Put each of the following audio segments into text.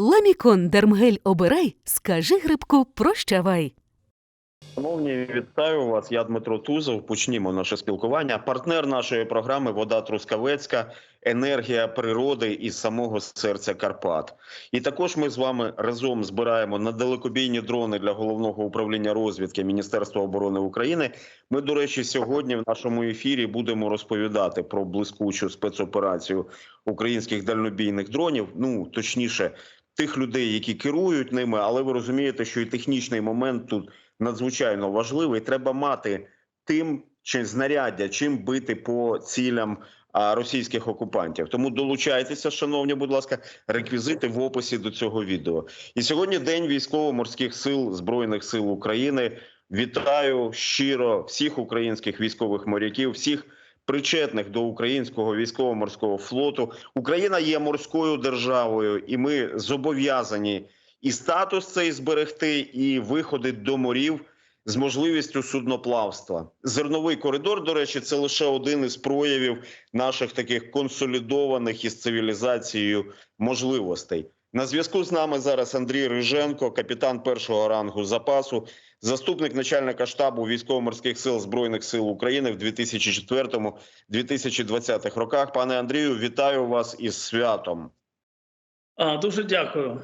Ламікон Дермгель обирай, скажи грибку прощавай. Шановні, вітаю вас. Я Дмитро Тузов. Почнімо наше спілкування. Партнер нашої програми Вода Трускавецька, енергія природи і самого серця Карпат. І також ми з вами разом збираємо на далекобійні дрони для головного управління розвідки Міністерства оборони України. Ми, до речі, сьогодні в нашому ефірі будемо розповідати про блискучу спецоперацію українських дальнобійних дронів. Ну точніше, тих людей, які керують ними, але ви розумієте, що і технічний момент тут надзвичайно важливий. Треба мати тим чи знаряддя, чим бити по цілям російських окупантів. Тому долучайтеся, шановні, будь ласка, реквізити в описі до цього відео. І сьогодні день військово-морських сил збройних сил України. Вітаю щиро всіх українських військових моряків, всіх. Причетних до українського військово-морського флоту Україна є морською державою, і ми зобов'язані і статус цей зберегти, і виходи до морів з можливістю судноплавства. Зерновий коридор, до речі, це лише один із проявів наших таких консолідованих із цивілізацією можливостей. На зв'язку з нами зараз Андрій Риженко, капітан першого рангу запасу, заступник начальника штабу військово-морських сил збройних сил України в 2004-2020 роках. Пане Андрію, вітаю вас із святом. А, Дуже дякую.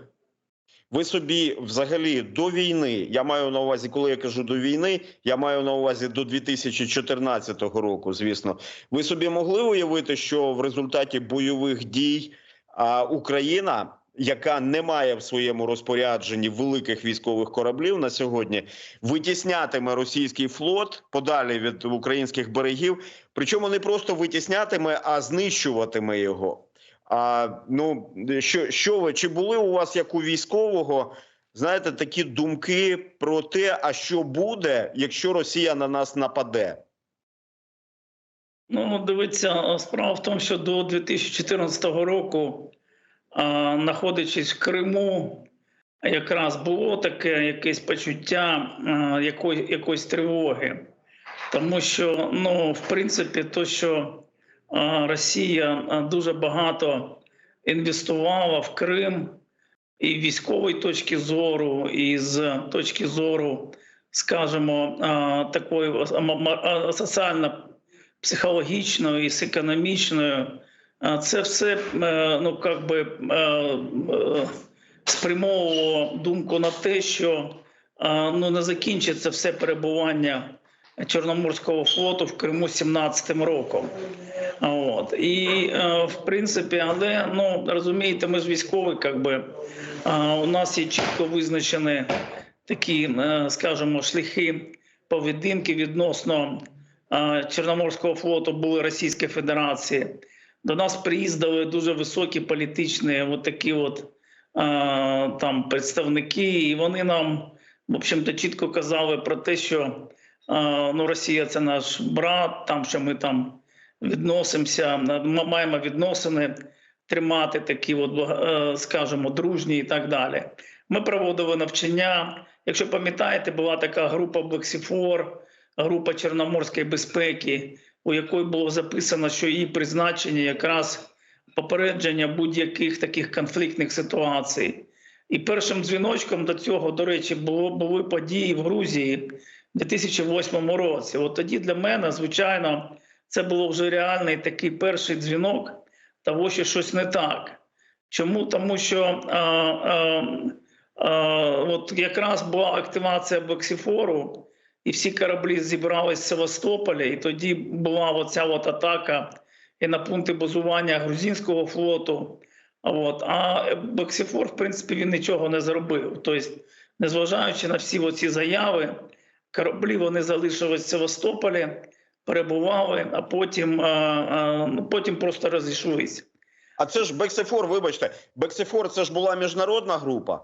Ви собі взагалі до війни, я маю на увазі, коли я кажу до війни, я маю на увазі до 2014 року. Звісно, ви собі могли уявити, що в результаті бойових дій Україна, яка не має в своєму розпорядженні великих військових кораблів на сьогодні, витіснятиме російський флот подалі від українських берегів, причому не просто витіснятиме, а знищуватиме його. А ну що що ви чи були у вас як у військового? Знаєте, такі думки про те, а що буде, якщо Росія на нас нападе? Ну, дивіться, справа в тому, що до 2014 року, знаходячись в Криму, якраз було таке якесь почуття якої, якоїсь тривоги. Тому що, ну, в принципі, то, що Росія дуже багато інвестувала в Крим і військової точки зору, і з точки зору, скажімо, такої а, м- а, соціально психологічною і з економічною, це все е, ну, как би, е, е, спрямовувало думку на те, що ну, не закінчиться все перебування Чорноморського флоту в Криму 17-м роком. От. І в принципі, але ну розумієте, ми ж військові, как би, у нас є чітко визначені такі, скажімо, шляхи поведінки відносно Чорноморського флоту були Російської Федерації. До нас приїздили дуже високі політичні от такі от, там представники, і вони нам, в общем-то, чітко казали про те, що ну, Росія це наш брат, там що ми там відносимося, ми маємо відносини тримати такі, от, е, скажімо, дружні і так далі. Ми проводили навчання. Якщо пам'ятаєте, була така група Блексіфор, група Чорноморської безпеки, у якої було записано, що її призначення якраз попередження будь-яких таких конфліктних ситуацій. І першим дзвіночком до цього, до речі, було були події в Грузії в 2008 році. От тоді для мене, звичайно, це було вже реальний такий перший дзвінок того, що щось не так. Чому? Тому що а, а, а, от якраз була активація Боксіфору, і всі кораблі зібрались в Севастополі, і тоді була оця от атака і на пункти базування грузинського флоту. От. А Боксіфор, в принципі, він нічого не зробив. Тобто, незважаючи на всі оці заяви, кораблі вони залишились в Севастополі, перебували, а потім, а, а, ну, потім просто розійшлись. А це ж Бексефор, вибачте, Бексефор це ж була міжнародна група.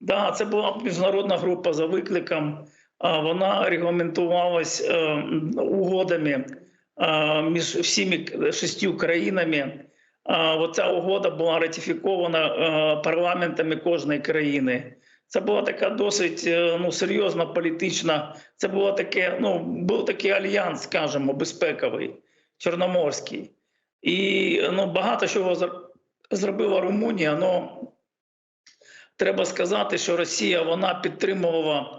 Да, це була міжнародна група за викликом. Вона регламентувалась е, угодами е, між всіми шістю країнами. Оця угода була ратифікована е, парламентами кожної країни. Це була така досить ну, серйозна політична. Це було таке, ну, був такий альянс, скажімо, безпековий, чорноморський. І ну, багато чого зр- зробила Румунія. Ну, треба сказати, що Росія вона підтримувала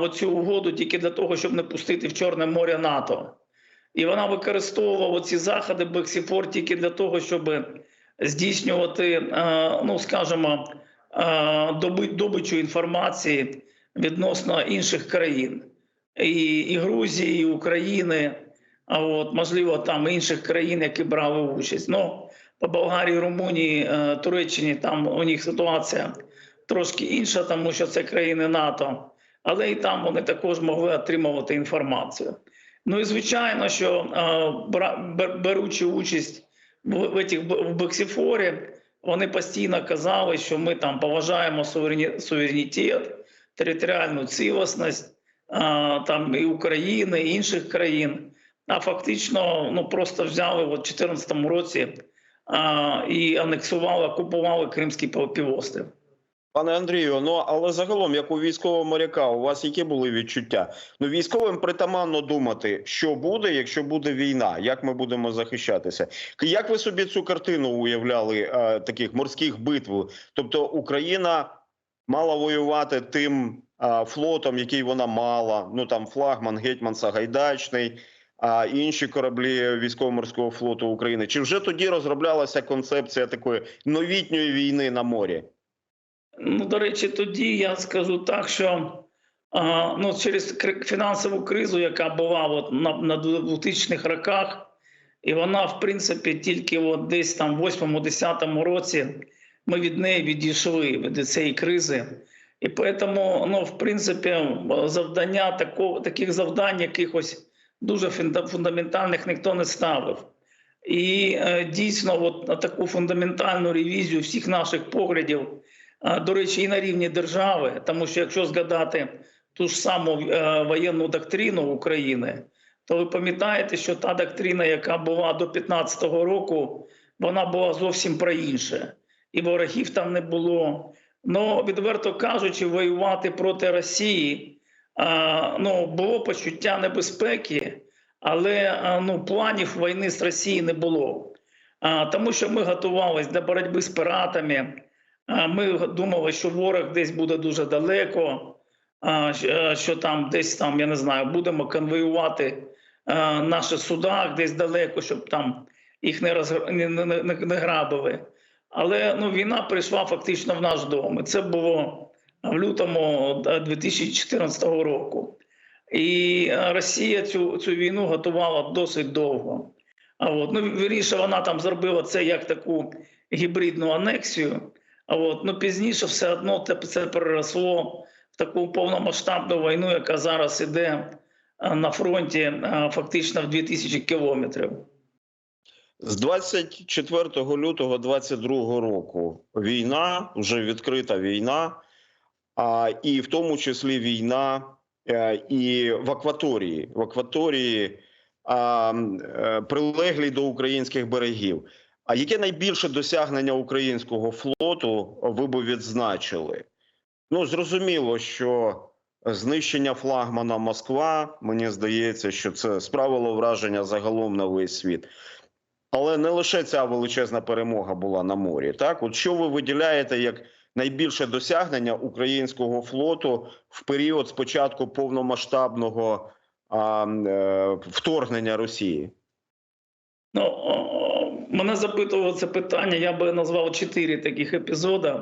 оцю угоду тільки для того, щоб не пустити в Чорне море НАТО. І вона використовувала ці заходи Бексіфор тільки для того, щоб здійснювати, ну скажімо, добичу інформації відносно інших країн і, і Грузії, і України, а от можливо там інших країн, які брали участь. Ну по Болгарії, Румунії, е, Туреччині там у них ситуація трошки інша, тому що це країни НАТО, але і там вони також могли отримувати інформацію. Ну і звичайно, що беручи участь в, в, б- в Бексіфорі, вони постійно казали, що ми там поважаємо суверенітет, територіальну цілісність там і України, і інших країн. А фактично ну просто взяли у 2014 році а, і анексували, окупували Кримський півострів. Пане Андрію, ну але загалом, як у військового моряка, у вас які були відчуття? Ну військовим притаманно думати, що буде, якщо буде війна, як ми будемо захищатися. Як ви собі цю картину уявляли е, таких морських битв? Тобто Україна мала воювати тим е, флотом, який вона мала. Ну там флагман, гетьман Сагайдачний. А інші кораблі військово-морського флоту України чи вже тоді розроблялася концепція такої новітньої війни на морі? Ну, до речі, тоді я скажу так, що а, ну, через фінансову кризу, яка була от на, на 2000-х роках, і вона, в принципі, тільки от десь там в 8-10 році ми від неї відійшли від цієї кризи. І тому, ну, в принципі, завдання такого, таких завдань якихось дуже фундаментальних ніхто не ставив. І е, дійсно, от на таку фундаментальну ревізію всіх наших поглядів До речі, і на рівні держави, тому що якщо згадати ту ж саму е, воєнну доктрину України, то ви пам'ятаєте, що та доктрина, яка була до 2015 року, вона була зовсім про інше, і ворогів там не було. Ну, відверто кажучи, воювати проти Росії ну, було почуття небезпеки, але ну, планів війни з Росією не було. Тому що ми готувалися до боротьби з пиратами. Ми думали, що ворог десь буде дуже далеко, е, що там десь там, я не знаю, будемо конвоювати е, наші суда десь далеко, щоб там їх не, роз... не, не, не, грабили. Але ну, війна прийшла фактично в наш дом. І це було в лютому е, 2014 року. І е, Росія цю, цю війну готувала досить довго. А от, ну, вірніше, вона там зробила це як таку гібридну анексію. От, ну, пізніше все одно це, переросло в таку повномасштабну війну, яка зараз іде на фронті фактично в 2000 кілометрів. З 24 лютого 22 року війна, вже відкрита війна, а, і в тому числі війна е, і в акваторії, в акваторії а, е, прилеглій до українських берегів. А яке найбільше досягнення українського флоту ви би відзначили? Ну, зрозуміло, що знищення флагмана Москва, мені здається, що це справило враження загалом на весь світ. Але не лише ця величезна перемога була на морі. Так, от що ви виділяєте як найбільше досягнення українського флоту в період спочатку повномасштабного а, е, вторгнення Росії? Ну, мене запитувало це питання, я би назвав чотири таких епізоди.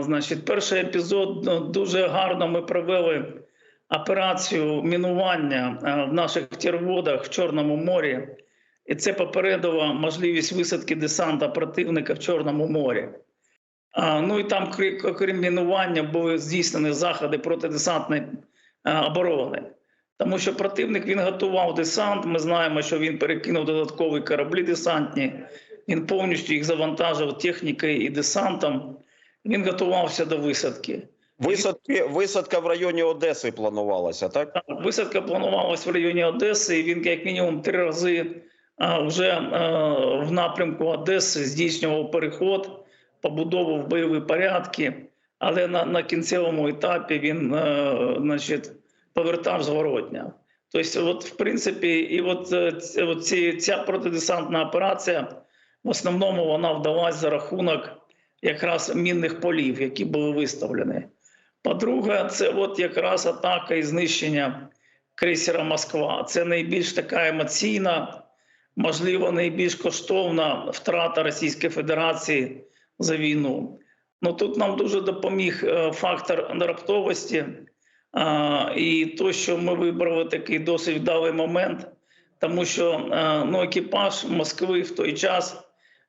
Значить, перший епізод ну, дуже гарно ми провели операцію мінування в наших тірводах в Чорному морі. І це попередило можливість висадки десанта противника в Чорному морі. Ну і там, крі- окрім мінування, були здійснені заходи протидесантної а, оборони. Тому що противник він готував десант. Ми знаємо, що він перекинув додаткові кораблі десантні. Він повністю їх завантажив технікою і десантом. Він готувався до висадки. Висадки, висадка в районі Одеси планувалася, так? Так, Висадка планувалась в районі Одеси. і Він як мінімум три рази а, вже а, в напрямку Одеси здійснював переход, побудовував бойові порядки, але на, на кінцевому етапі він а, значить, повертав зворотня. Тобто, от, в принципі, і от, е, от ці, ця протидесантна операція в основному вона вдалась за рахунок якраз мінних полів, які були виставлені. По-друге, це от якраз атака і знищення крейсера Москва. Це найбільш така емоційна, можливо, найбільш коштовна втрата Російської Федерації за війну. Ну тут нам дуже допоміг е, фактор раптовості і то, що ми вибрали такий досить вдалий момент, тому що ну, екіпаж Москви в той час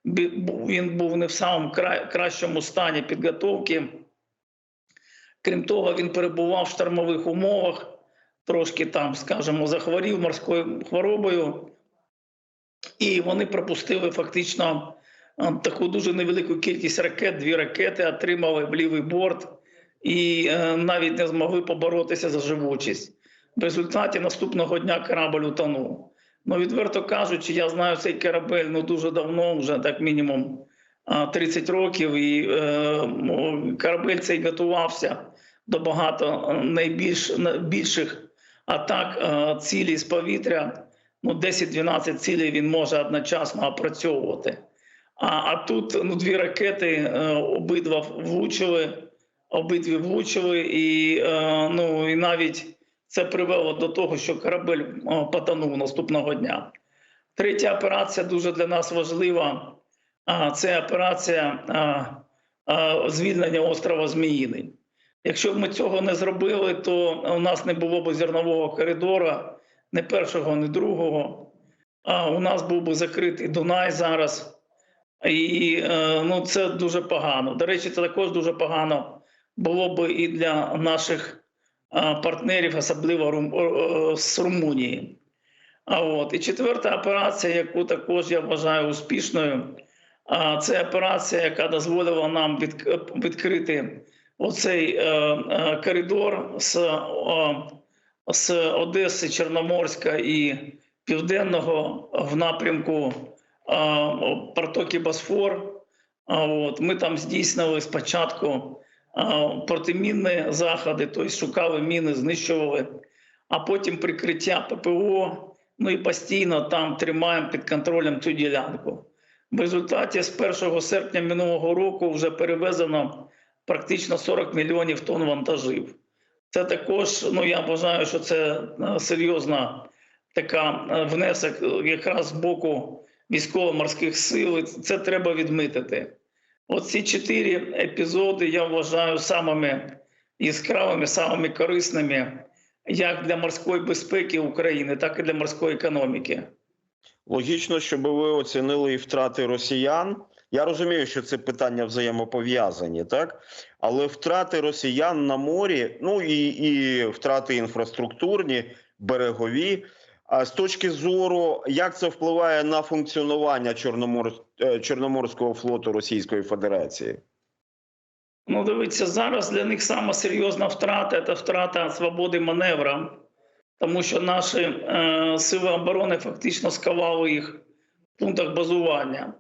він був не в самому кращому стані підготовки. Крім того, він перебував в штормових умовах, трошки там, скажімо, захворів морською хворобою, і вони пропустили фактично таку дуже невелику кількість ракет, дві ракети отримали в лівий борт і е, навіть не змогли поборотися за живучість. В результаті наступного дня корабль утонув. Ну, відверто кажучи, я знаю цей корабель ну, дуже давно, вже так мінімум 30 років, і е, корабель цей готувався до багато е, найбільш більших атак е, цілі з повітря. Ну, 10-12 цілей він може одночасно опрацьовувати. А, а тут ну, дві ракети е, обидва влучили, обидві влучили, і, е, ну, і навіть це привело до того, що корабель е, потонув наступного дня. Третя операція дуже для нас важлива. Це операція звільнення острова Зміїний. Якщо б ми цього не зробили, то у нас не було б зернового коридору, не першого, не другого. А у нас був би закритий Дунай зараз. І е, ну, це дуже погано. До речі, це також дуже погано було б і для наших партнерів, особливо з Румунії. А от і четверта операція, яку також я вважаю успішною, це операція, яка дозволила нам відкрити оцей е, е, коридор з, з Одеси, Чорноморська і Південного в напрямку протоки Босфор. От ми там здійснили спочатку протимінні заходи, тобто шукали міни, знищували, а потім прикриття ППО. Ну і постійно там тримаємо під контролем цю ділянку. В результаті з 1 серпня минулого року вже перевезено практично 40 мільйонів тонн вантажів. Це також, ну я вважаю, що це е, серйозна така е, внесок якраз з боку військово-морських сил. Це треба відмітити. Оці чотири епізоди я вважаю самими яскравими, самими корисними як для морської безпеки України, так і для морської економіки. Логічно, щоб ви оцінили і втрати росіян. Я розумію, що це питання взаємопов'язані, так але втрати росіян на морі, ну і, і втрати інфраструктурні, берегові. З точки зору, як це впливає на функціонування Чорномор... е, Чорноморського флоту Російської Федерації? Ну, дивіться, зараз для них сама серйозна втрата це втрата свободи маневра, тому що наші е, сили оборони фактично сковали їх в пунктах базування.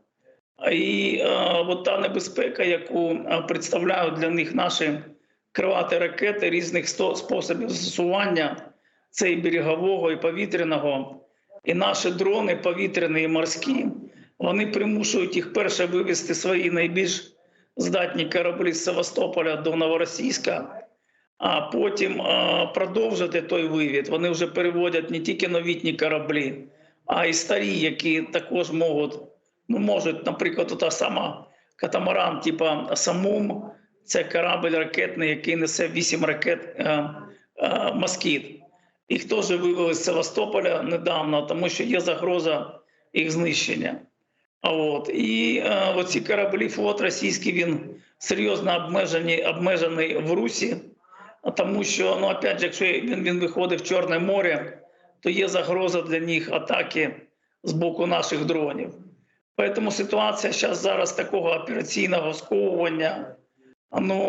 І е, от та небезпека, яку е, представляють для них наші крилаті ракети різних способів застосування, це і берегового, і повітряного, і наші дрони повітряні і морські, вони примушують їх перше вивести свої найбільш здатні кораблі з Севастополя до Новоросійська, а потім е, продовжити той вивід. Вони вже переводять не тільки новітні кораблі, а й старі, які також можуть, ну можуть, наприклад, та сама катамаран, типа Самум, це корабль ракетний, який несе 8 ракет е, е, москіт. Їх теж вивели з Севастополя недавно, тому що є загроза їх знищення. А От і е, оці кораблі флот російський він серйозно обмежений, обмежений в Русі, тому що ну опять же, якщо він, він виходить в Чорне море, то є загроза для них атаки з боку наших дронів. Тому ситуація зараз зараз такого операційного сковування ну,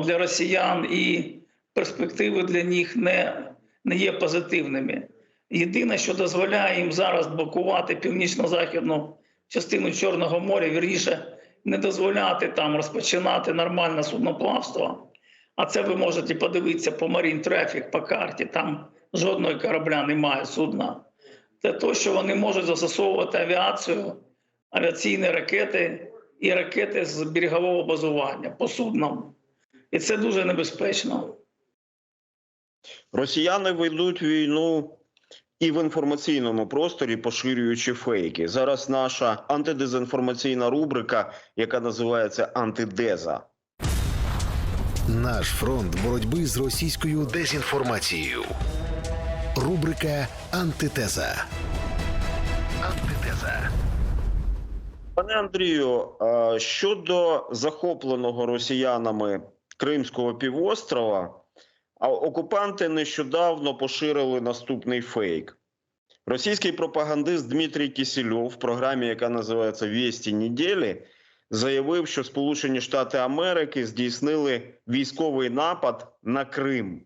е, для росіян і перспективи для них не, не є позитивними. Єдине, що дозволяє їм зараз блокувати північно-західну частину Чорного моря, вірніше, не дозволяти там розпочинати нормальне судноплавство. А це ви можете подивитися по Marine Traffic, по карті. Там жодного корабля немає судна. Це те, що вони можуть застосовувати авіацію, авіаційні ракети і ракети з берегового базування по суднам. І це дуже небезпечно. Росіяни ведуть війну і в інформаційному просторі, поширюючи фейки. Зараз наша антидезінформаційна рубрика, яка називається Антидеза. Наш фронт боротьби з російською дезінформацією. Рубрика Антитеза. Антитеза. Пане Андрію, щодо захопленого росіянами Кримського півострова, а окупанти нещодавно поширили наступний фейк. Російський пропагандист Дмитрій Кісельов в програмі, яка називається «Вісті неділі, заявив, що Сполучені Штати Америки здійснили військовий напад на Крим.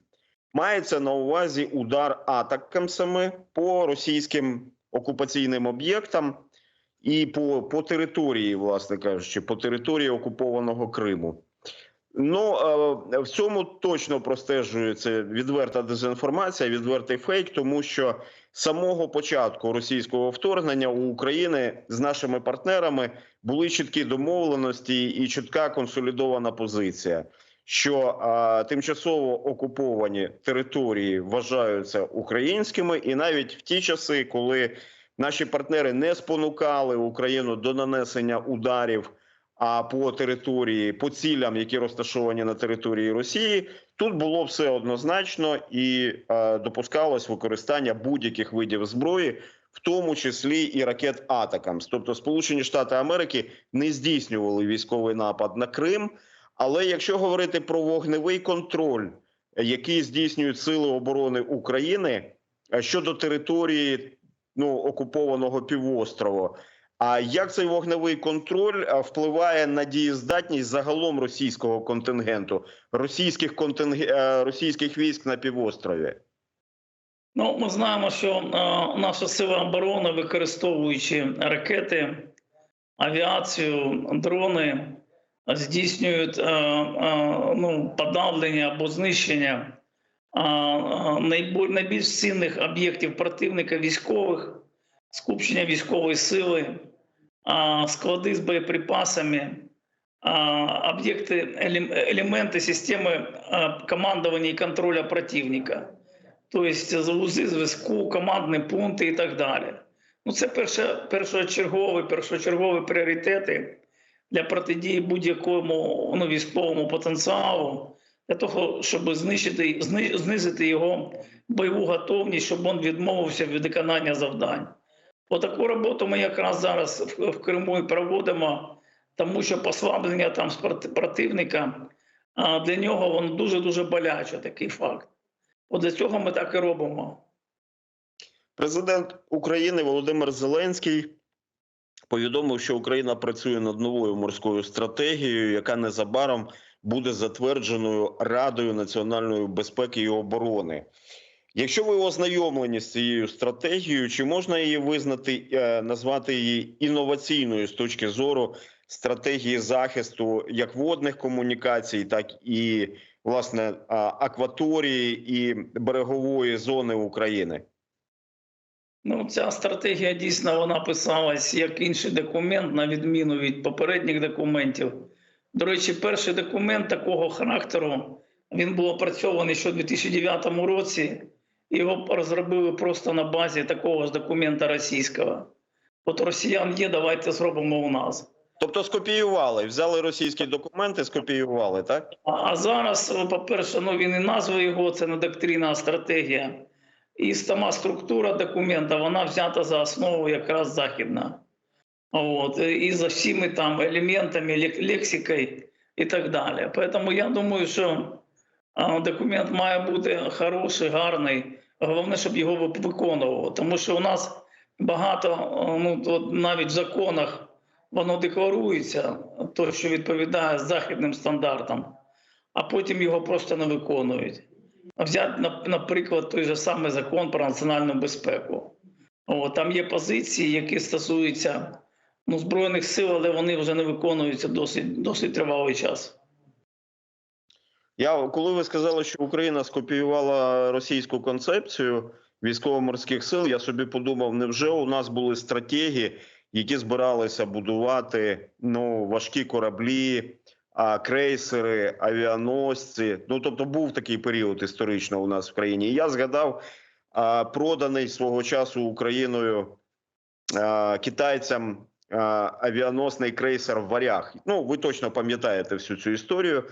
Мається на увазі удар атакамсами по російським окупаційним об'єктам і по, по території, власне кажучи, по території окупованого Криму. Ну е, в цьому точно простежується відверта дезінформація, відвертий фейк, тому що з самого початку російського вторгнення у України з нашими партнерами були чіткі домовленості і чітка консолідована позиція, що е, тимчасово окуповані території вважаються українськими, і навіть в ті часи, коли наші партнери не спонукали Україну до нанесення ударів. А по території, по цілям, які розташовані на території Росії, тут було все однозначно і е, допускалось використання будь-яких видів зброї, в тому числі і ракет Атакамс. Тобто, Сполучені Штати Америки не здійснювали військовий напад на Крим. Але якщо говорити про вогневий контроль, який здійснюють сили оборони України е, щодо території ну окупованого півострова. А як цей вогневий контроль впливає на дієздатність загалом російського контингенту, російських континг... е, російських військ на півострові? Ну, ми знаємо, що е, наша сила оборони, використовуючи ракети, авіацію, дрони, здійснюють е, ну, подавлення або знищення найбільш цінних об'єктів противника військових, скупчення військової сили, е, склади з боєприпасами, а, объекты, элем- элементы системы а, командования и контроля противника. Тобто вузи зв'язку, командні пункти і так далі. Ну, це перше, першочергові, першочергові пріоритети для протидії будь-якому ну, військовому потенціалу, для того, щоб знищити, зни- знизити його бойову готовність, щоб він відмовився від виконання завдань. Отаку роботу ми якраз зараз в, Криму і проводимо тому що послаблення там противника для нього воно дуже дуже боляче такий факт. От для цього ми так і робимо. Президент України Володимир Зеленський повідомив, що Україна працює над новою морською стратегією, яка незабаром буде затвердженою Радою національної безпеки і оборони. Якщо ви ознайомлені з цією стратегією, чи можна її визнати, е, назвати її інноваційною з точки зору стратегії захисту як водних комунікацій, так і власне акваторії і берегової зони України? Ну, ця стратегія дійсно вона писалась як інший документ, на відміну від попередніх документів. До речі, перший документ такого характеру він був опрацьований ще у 2009 році. Його розробили просто на базі такого ж документа російського. От росіян є, давайте зробимо у нас. Тобто скопіювали, взяли російські документи, скопіювали, так? А, а зараз, по-перше, ну він і назва його це не доктрина, а стратегія. І сама структура документа вона взята за основу якраз західна. От, і за всіми там елементами, лексикою і так далі. Тому я думаю, що документ має бути хороший, гарний. Головне, щоб його ви- виконував. Тому що у нас багато, ну от навіть в законах воно декларується, то, що відповідає західним стандартам, а потім його просто не виконують. Взяти, на- наприклад, той же самий закон про національну безпеку. О, там є позиції, які стосуються ну, Збройних сил, але вони вже не виконуються досить, досить тривалий час. Я коли ви сказали, що Україна скопіювала російську концепцію військово-морських сил, я собі подумав, невже у нас були стратегії, які збиралися будувати ну важкі кораблі, а крейсери, авіаносці. Ну тобто був такий період історично у нас в країні. І я згадав а, проданий свого часу Україною а, китайцям авіаносний крейсер Варяг. Ну ви точно пам'ятаєте всю цю історію.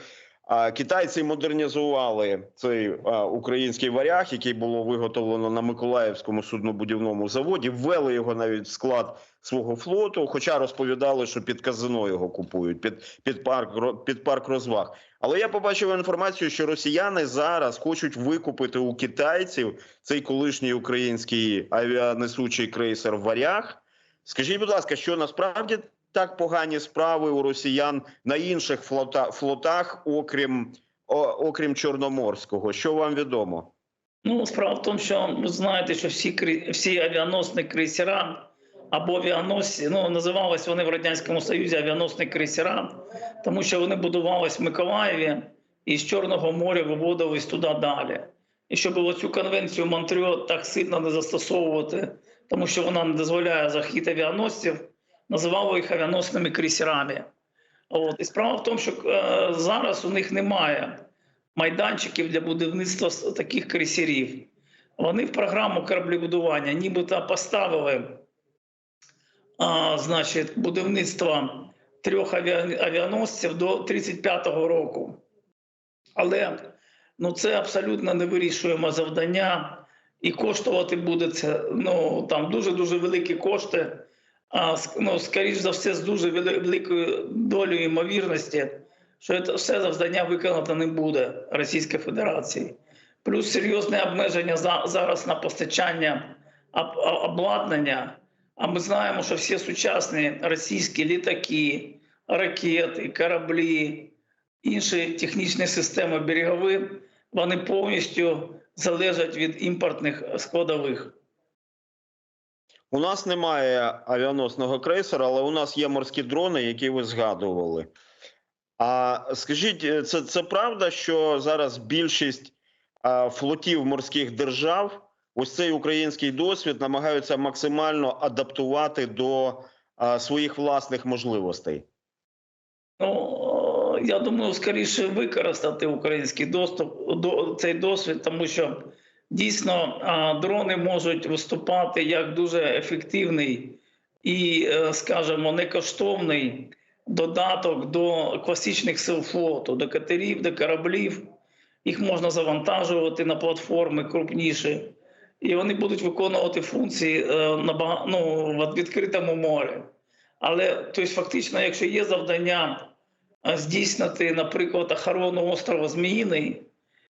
Китайці модернізували цей український варяг, який було виготовлено на Миколаївському суднобудівному заводі. Ввели його навіть в склад свого флоту. Хоча розповідали, що під казино його купують, під, під парк під парк розваг. Але я побачив інформацію, що росіяни зараз хочуть викупити у китайців цей колишній український авіанесучий крейсер Варяг. Скажіть, будь ласка, що насправді так погані справи у росіян на інших флота, флотах, окрім, окрім Чорноморського? Що вам відомо? Ну, справа в тому, що ви знаєте, що всі всі авіаносні крейсера або авіаносці, ну називались вони в радянському союзі авіаносні крейсера, тому що вони будувались в Миколаєві і з Чорного моря виводились туди далі. І щоб цю конвенцію Монтрьо так сильно не застосовувати, тому що вона не дозволяє захід авіаносців, називали їх авіаносними крейсерами. От. І справа в тому, що е, зараз у них немає майданчиків для будівництва таких крейсерів. Вони в програму кораблебудування нібито поставили а, значить, будівництво трьох авіа- авіаносців до 35-го року. Але ну, це абсолютно невирішуємо завдання, і коштувати буде це ну, там дуже-дуже великі кошти. А, ну, скоріш за все, з дуже великою долею ймовірності, що це все завдання виконати не буде Російської Федерації. Плюс серйозне обмеження за- зараз на постачання обладнання. А ми знаємо, що всі сучасні російські літаки, ракети, кораблі, інші технічні системи берегові, вони повністю залежать від імпортних складових. У нас немає авіаносного крейсера, але у нас є морські дрони, які ви згадували. А скажіть, е, це, це правда, що зараз більшість а, флотів морських держав ось цей український досвід намагаються максимально адаптувати до а, своїх власних можливостей? Ну, я думаю, скоріше використати український доступ до цей досвід, тому що дійсно дрони можуть виступати як дуже ефективний і, е, скажімо, некоштовний додаток до класичних сил флоту, до катерів, до кораблів. Їх можна завантажувати на платформи крупніші, і вони будуть виконувати функції е, на ну, в відкритому морі. Але тобто, фактично, якщо є завдання е, здійснити, наприклад, охорону острова Зміїний,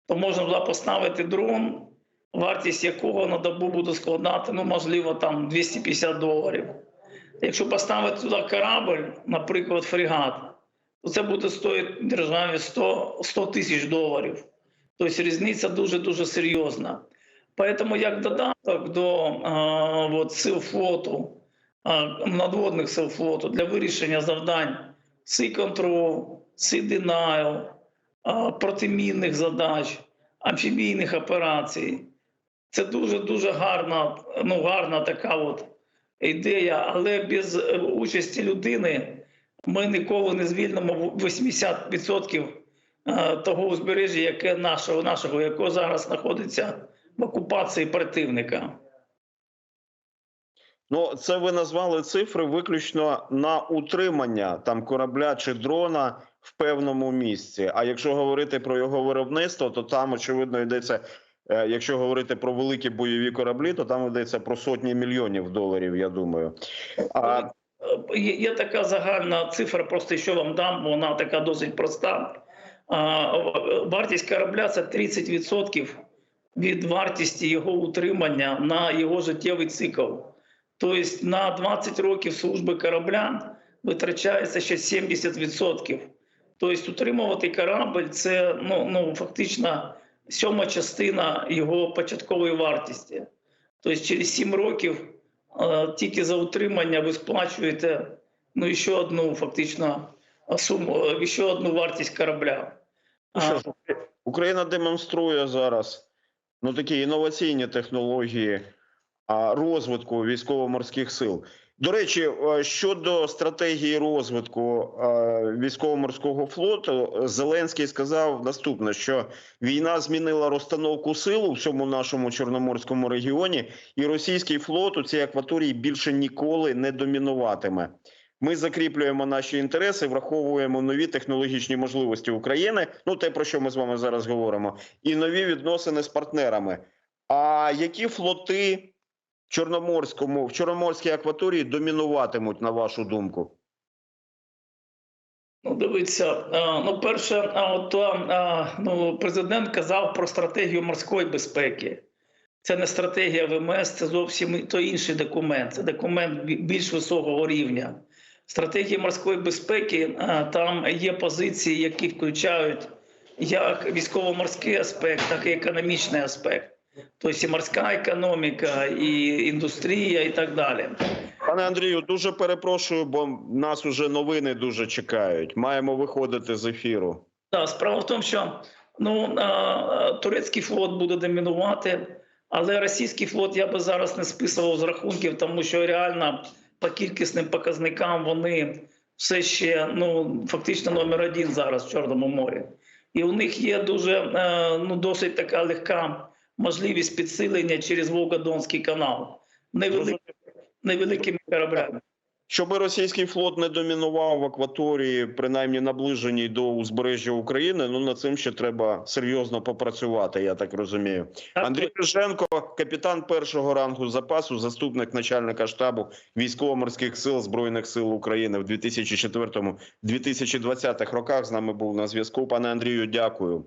то можна було поставити дрон, вартість якого на добу буде складати, ну, можливо, там 250 доларів. Якщо поставити туди корабль, наприклад, фрегат, то це буде стоїти державі 100 100 тисяч доларів. Тобто різниця дуже-дуже серйозна. Тому як додаток до а, от, сил флоту, а, надводних сил флоту для вирішення завдань Sea Control, Sea Denial, протимінних задач, амфібійних операцій. Це дуже-дуже гарна, ну, гарна така от ідея, але без е, участі людини ми ніколи не звільнимо 80% е, того узбережжя, яке нашого, нашого, яке зараз знаходиться в окупації противника. Ну, це ви назвали цифри виключно на утримання там корабля чи дрона в певному місці. А якщо говорити про його виробництво, то там очевидно йдеться. Е, Якщо говорити про великі бойові кораблі, то там йдеться про сотні мільйонів доларів. Я думаю. А Е, Є, така загальна цифра, просто що вам дам, вона така досить проста. Вартість корабля це 30% від вартості його утримання на його життєвий цикл. Тобто на 20 років служби корабля витрачається ще 70%. Тобто утримувати корабль це ну, ну, фактично сьома частина його початкової вартості. Тобто через 7 років е, тільки за утримання ви сплачуєте ну, ще одну фактично суму, е, ще одну вартість корабля. Ну що ж, Україна демонструє зараз ну такі інноваційні технології розвитку військово-морських сил. До речі, е, щодо стратегії розвитку е, військово-морського флоту, Зеленський сказав наступне: що війна змінила розстановку сил у всьому нашому чорноморському регіоні, і російський флот у цій акваторії більше ніколи не домінуватиме. Ми закріплюємо наші інтереси, враховуємо нові технологічні можливості України. Ну те про що ми з вами зараз говоримо, і нові відносини з партнерами. А які флоти Чорноморському в Чорноморській акваторії домінуватимуть, на вашу думку? Ну, дивіться, ну, перше, а, от, а, ну, президент казав про стратегію морської безпеки. Це не стратегія ВМС, це зовсім то інший документ. Це документ більш високого рівня. Стратегія морської безпеки там є позиції, які включають як військово-морський аспект, так і економічний аспект. Тобто і морська економіка, і індустрія, і так далі. Пане Андрію, дуже перепрошую, бо нас уже новини дуже чекають. Маємо виходити з ефіру. Так, справа в тому, що ну, турецький флот буде домінувати, але російський флот я би зараз не списував з рахунків, тому що реально по кількісним показникам вони все ще ну, фактично номер один зараз в Чорному морі. І у них є дуже е, ну, досить така легка можливість підсилення через Волгодонський канал невеликими, невеликими кораблями. Щоб російський флот не домінував в акваторії, принаймні наближеній до узбережжя України, ну над цим ще треба серйозно попрацювати, я так розумію. Андрій Риженко, капітан першого рангу запасу, заступник начальника штабу військово-морських сил збройних сил України в 2004-2020 роках. З нами був на зв'язку. Пане Андрію, дякую.